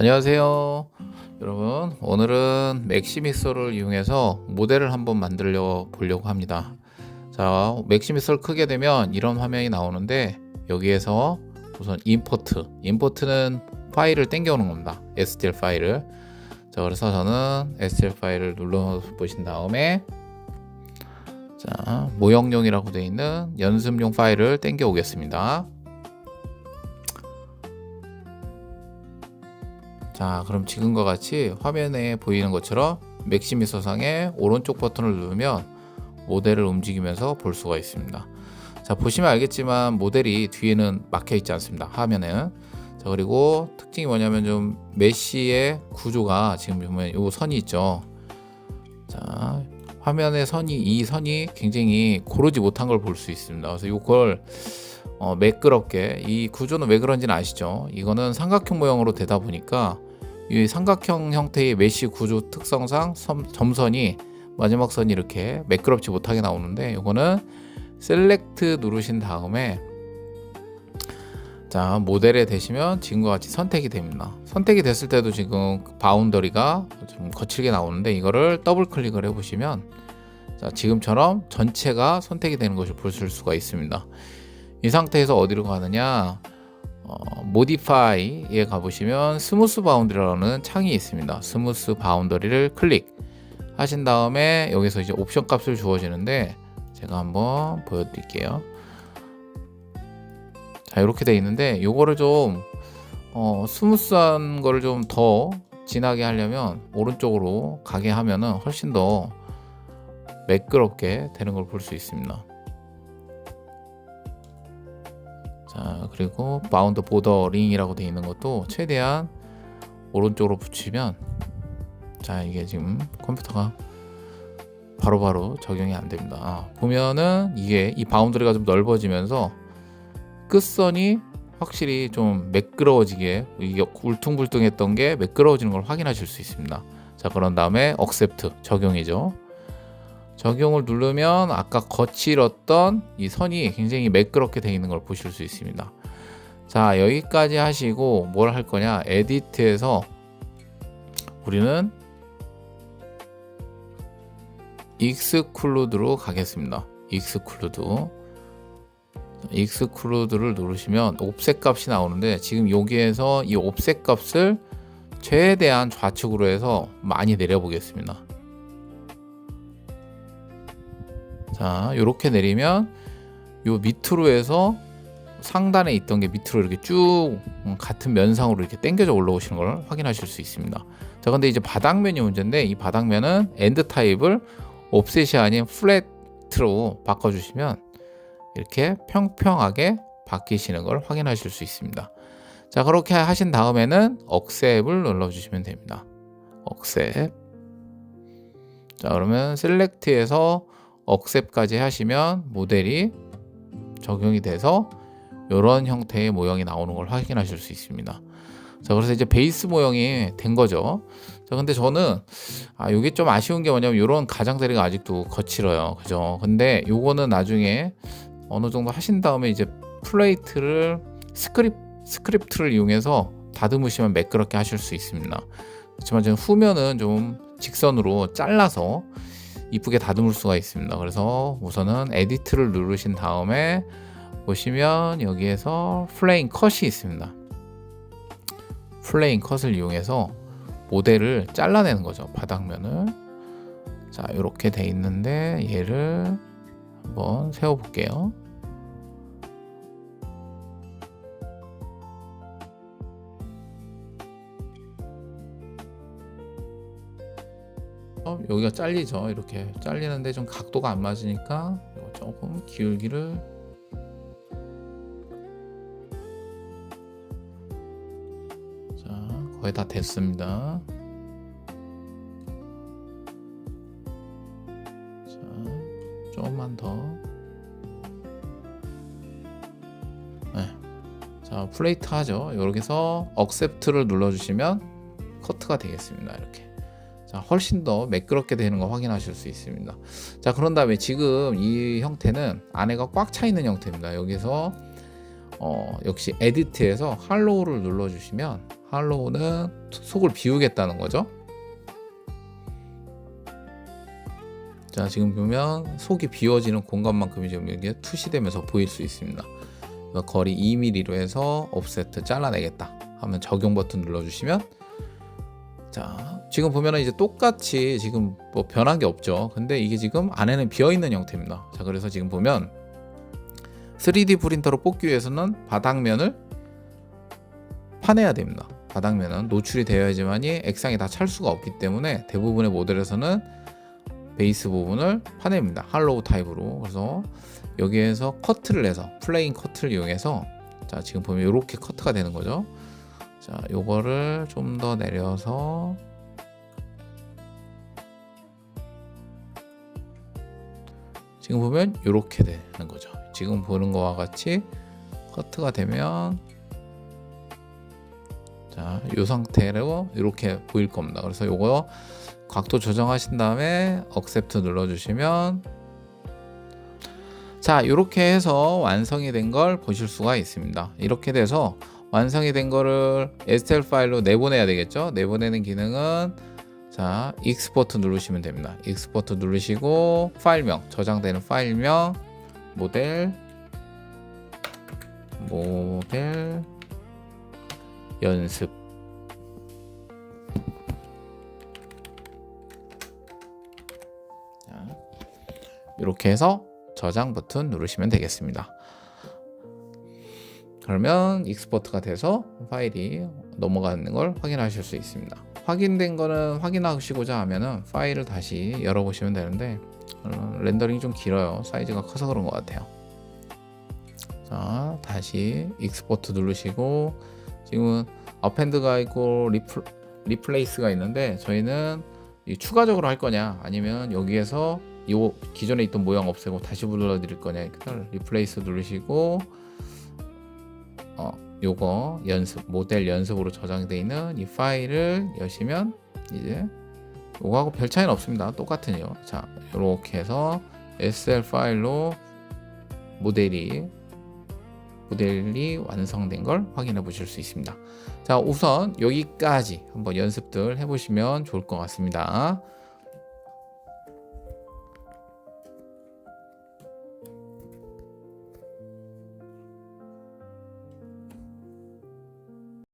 안녕하세요. 여러분, 오늘은 맥시미솔을 이용해서 모델을 한번 만들려 보려고 합니다. 자, 맥시미솔 크게 되면 이런 화면이 나오는데 여기에서 우선 임포트, 임포트는 파일을 땡겨 오는 겁니다. STL 파일을. 자, 그래서 저는 STL 파일을 눌러 보신 다음에 자, 모형용이라고 되어 있는 연습용 파일을 땡겨 오겠습니다. 자 그럼 지금과 같이 화면에 보이는 것처럼 맥시미 서상의 오른쪽 버튼을 누르면 모델을 움직이면서 볼 수가 있습니다. 자 보시면 알겠지만 모델이 뒤에는 막혀 있지 않습니다. 화면에는. 자 그리고 특징이 뭐냐면 좀 메시의 구조가 지금 보면 요 선이 있죠. 자 화면의 선이 이 선이 굉장히 고르지 못한 걸 볼 수 있습니다. 그래서 이걸 어, 매끄럽게 이 구조는 왜 그런지는 아시죠? 이거는 삼각형 모형으로 되다 보니까 이 삼각형 형태의 메시 구조 특성상 섬, 점선이 마지막 선이 이렇게 매끄럽지 못하게 나오는데 이거는 셀렉트 누르신 다음에 자 모델에 되시면 지금과 같이 선택이 됩니다. 선택이 됐을 때도 지금 바운더리가 좀 거칠게 나오는데 이거를 더블 클릭을 해 보시면 자 지금처럼 전체가 선택이 되는 것을 보실 수가 있습니다. 이 상태에서 어디로 가느냐 어, 모디파이에 가보시면 스무스 바운드리라는 창이 있습니다. 스무스 바운더리를 클릭 하신 다음에 여기서 이제 옵션 값을 주어지는데 제가 한번 보여드릴게요. 자 이렇게 돼 있는데 요거를 좀 어, 스무스한 거를 좀 더 진하게 하려면 오른쪽으로 가게 하면은 훨씬 더 매끄럽게 되는 걸 볼 수 있습니다. 자 그리고 바운드 보더 링이라고 되어 있는 것도 최대한 오른쪽으로 붙이면 자 이게 지금 컴퓨터가 바로바로 바로 적용이 안 됩니다. 아, 보면은 이게 이 바운드리가 좀 넓어지면서 끝선이 확실히 좀 매끄러워지게 이게 울퉁불퉁했던 게 매끄러워지는 걸 확인하실 수 있습니다. 자 그런 다음에 억셉트 적용이죠 적용을 누르면 아까 거칠었던 이 선이 굉장히 매끄럽게 되어 있는 걸 보실 수 있습니다. 자 여기까지 하시고 뭘 할 거냐 에디트에서 우리는 익스클루드로 가겠습니다. 익스클루드 익스클루드를 누르시면 옵셋 값이 나오는데 지금 여기에서 이 옵셋 값을 최대한 좌측으로 해서 많이 내려보겠습니다. 자, 이렇게 내리면 요 밑으로 해서 상단에 있던 게 밑으로 이렇게 쭉 같은 면상으로 이렇게 당겨져 올라오시는 걸 확인하실 수 있습니다. 자, 근데 이제 바닥면이 문제인데 이 바닥면은 엔드 타입을 옵셋이 아닌 플랫으로 바꿔주시면 이렇게 평평하게 바뀌시는 걸 확인하실 수 있습니다. 자, 그렇게 하신 다음에는 억셉을 눌러주시면 됩니다. 억셉. 자, 그러면 셀렉트에서 억셉까지 하시면 모델이 적용이 돼서 이런 형태의 모형이 나오는 걸 확인하실 수 있습니다. 자, 그래서 이제 베이스 모형이 된 거죠. 자, 근데 저는 아, 이게 좀 아쉬운 게 뭐냐면 이런 가장자리가 아직도 거칠어요. 그죠? 근데 요거는 나중에 어느 정도 하신 다음에 이제 플레이트를 스크립 스크립트를 이용해서 다듬으시면 매끄럽게 하실 수 있습니다. 그렇지만 지금 후면은 좀 직선으로 잘라서 이쁘게 다듬을 수가 있습니다. 그래서 우선은 에디트를 누르신 다음에 보시면 여기에서 플레인 컷이 있습니다. 플레인 컷을 이용해서 모델을 잘라내는 거죠. 바닥면을. 자, 이렇게 돼 있는데 얘를 한번 세워 볼게요. 여기가 잘리죠. 이렇게 잘리는데 좀 각도가 안 맞으니까 조금 기울기를 자 거의 다 됐습니다. 자 조금만 더. 네. 자 플레이트 하죠. 여기서 억셉트를 눌러주시면 커트가 되겠습니다. 이렇게. 자, 훨씬 더 매끄럽게 되는 거 확인하실 수 있습니다. 자, 그런 다음에 지금 이 형태는 안에가 꽉 차 있는 형태입니다. 여기서 어, 역시 에디트에서 할로우를 눌러 주시면 할로우는 속을 비우겠다는 거죠. 자 지금 보면 속이 비워지는 공간만큼이 지금 이게 투시되면서 보일 수 있습니다. 거리 2mm로 해서 옵세트 잘라내겠다 하면 적용 버튼 눌러 주시면 자 지금 보면은 이제 똑같이 지금 뭐 변한 게 없죠. 근데 이게 지금 안에는 비어 있는 형태입니다. 자 그래서 지금 보면 3D 프린터로 뽑기 위해서는 바닥면을 파내야 됩니다. 바닥면은 노출이 되어야지만이 액상이 다 찰 수가 없기 때문에 대부분의 모델에서는 베이스 부분을 파냅니다. 할로우 타입으로. 그래서 여기에서 커트를 해서 플레인 커트를 이용해서 자 지금 보면 이렇게 커트가 되는 거죠. 자 요거를 좀 더 내려서 지금 보면 이렇게 되는 거죠. 지금 보는 거와 같이 커트가 되면 자, 이 상태로 이렇게 보일 겁니다. 그래서 요거 각도 조정하신 다음에 억셉트 눌러 주시면 자, 이렇게 해서 완성이 된 걸 보실 수가 있습니다. 이렇게 돼서 완성이 된 거를 STL 파일로 내보내야 되겠죠? 내보내는 기능은 자, 익스포트 누르시면 됩니다. 익스포트 누르시고 파일명, 저장되는 파일명, 모델, 모델, 연습. 자, 이렇게 해서 저장 버튼 누르시면 되겠습니다. 그러면 익스포트가 돼서 파일이 넘어가는 걸 확인하실 수 있습니다. 확인된 거는 확인하시고자 하면은 파일을 다시 열어보시면 되는데 어, 렌더링이 좀 길어요. 사이즈가 커서 그런 것 같아요. 자, 다시 익스포트 누르시고 지금은 어펜드가 있고 리플, 리플레이스가 있는데 저희는 이 추가적으로 할 거냐 아니면 여기에서 이 기존에 있던 모양 없애고 다시 불러 드릴 거냐 일단 리플레이스 누르시고 어 요거 연습 모델 연습으로 저장되어 있는 이 파일을 여시면 이제 요거하고 별 차이는 없습니다 똑같으요 자 이렇게 해서 SL 파일로 모델이 모델이 완성된 걸 확인해 보실 수 있습니다. 자, 우선 여기까지 한번 연습들 해보시면 좋을 것 같습니다.